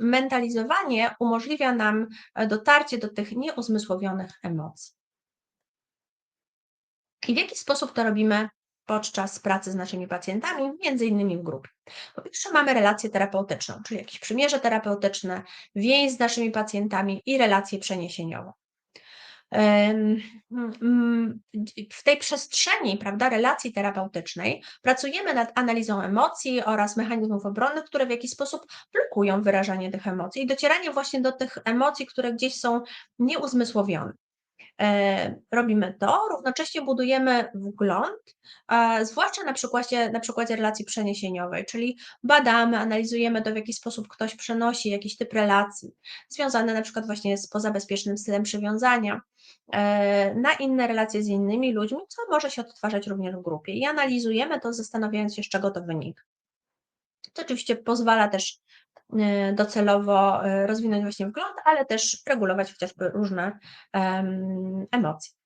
mentalizowanie umożliwia nam e, dotarcie do tych nieuzmysłowionych emocji. I w jaki sposób to robimy podczas pracy z naszymi pacjentami, między innymi w grupie. Po pierwsze mamy relację terapeutyczną, czyli jakieś przymierze terapeutyczne, więź z naszymi pacjentami i relację przeniesieniową. W tej przestrzeni prawda, relacji terapeutycznej pracujemy nad analizą emocji oraz mechanizmów obronnych, które w jakiś sposób blokują wyrażanie tych emocji i docieranie właśnie do tych emocji, które gdzieś są nieuzmysłowione. E, robimy to, równocześnie budujemy wgląd, zwłaszcza na przykładzie, na przykładzie relacji przeniesieniowej, czyli badamy, analizujemy to, w jaki sposób ktoś przenosi jakiś typ relacji, związane na przykład właśnie z pozabezpiecznym stylem przywiązania, e, na inne relacje z innymi ludźmi, co może się odtwarzać również w grupie. I analizujemy to, zastanawiając się, z czego to wynika. To oczywiście pozwala też docelowo y, rozwinąć właśnie wgląd, ale też regulować chociażby różne emocje.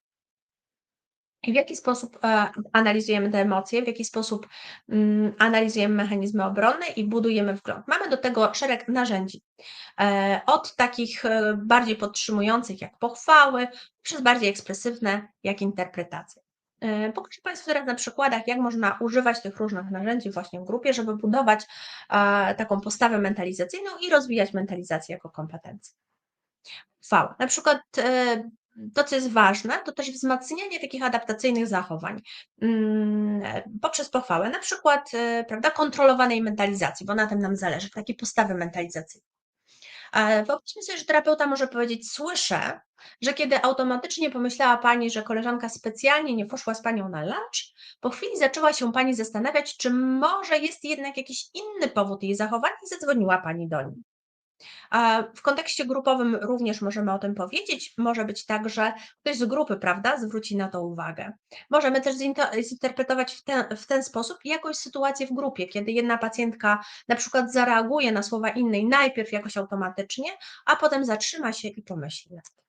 I w jaki sposób e, analizujemy te emocje, w jaki sposób mm, analizujemy mechanizmy obronne i budujemy wgląd. Mamy do tego szereg narzędzi. E, od takich e, bardziej podtrzymujących jak pochwały, przez bardziej ekspresywne jak interpretacje. E, pokażę Państwu teraz na przykładach, jak można używać tych różnych narzędzi właśnie w grupie, żeby budować taką postawę mentalizacyjną i rozwijać mentalizację jako kompetencję. V. Na przykład e, to, co jest ważne, to też wzmacnianie takich adaptacyjnych zachowań mm, poprzez pochwałę, na przykład e, prawda, kontrolowanej mentalizacji, bo na tym nam zależy, takiej postawy mentalizacyjnej. Wyobraźmy sobie, że terapeuta może powiedzieć: Słyszę, że kiedy automatycznie pomyślała Pani, że koleżanka specjalnie nie poszła z Panią na lunch, po chwili zaczęła się Pani zastanawiać, czy może jest jednak jakiś inny powód jej zachowania i zadzwoniła Pani do niej. W kontekście grupowym również możemy o tym powiedzieć. Może być tak, że ktoś z grupy, prawda, zwróci na to uwagę. Możemy też zinterpretować w ten, w ten sposób jakąś sytuację w grupie, kiedy jedna pacjentka na przykład zareaguje na słowa innej najpierw jakoś automatycznie, a potem zatrzyma się i pomyśli nad tym.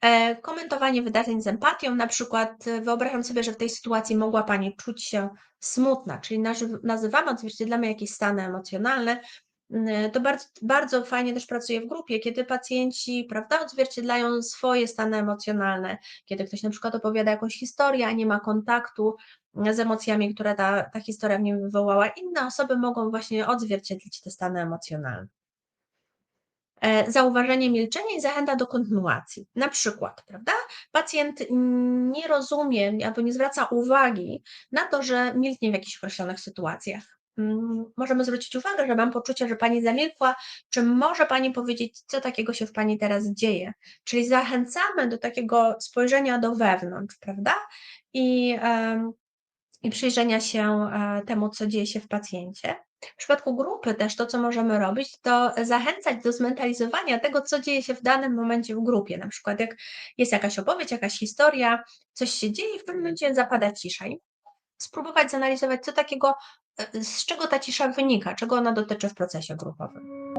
E, komentowanie wydarzeń z empatią, na przykład e, wyobrażam sobie, że w tej sytuacji mogła Pani czuć się smutna, czyli nazywamy, odzwierciedlamy jakieś stany emocjonalne, to bardzo, bardzo fajnie też pracuje w grupie, kiedy pacjenci prawda, odzwierciedlają swoje stany emocjonalne, kiedy ktoś na przykład opowiada jakąś historię, a nie ma kontaktu z emocjami, które ta, ta historia w nim wywołała, inne osoby mogą właśnie odzwierciedlić te stany emocjonalne. E, zauważenie milczenia i zachęta do kontynuacji. Na przykład, prawda? Pacjent nie rozumie albo nie zwraca uwagi na to, że milknie w jakichś określonych sytuacjach. Mm, możemy zwrócić uwagę, że mam poczucie, że Pani zamilkła, czy może Pani powiedzieć, co takiego się w Pani teraz dzieje? Czyli zachęcamy do takiego spojrzenia do wewnątrz, prawda? I, i przyjrzenia się e, temu, co dzieje się w pacjencie. W przypadku grupy też to, co możemy robić, to zachęcać do zmentalizowania tego, co dzieje się w danym momencie w grupie. Na przykład jak jest jakaś opowieść, jakaś historia, coś się dzieje i w pewnym momencie zapada cisza. I spróbować zanalizować, co takiego, e, z czego ta cisza wynika, czego ona dotyczy w procesie grupowym.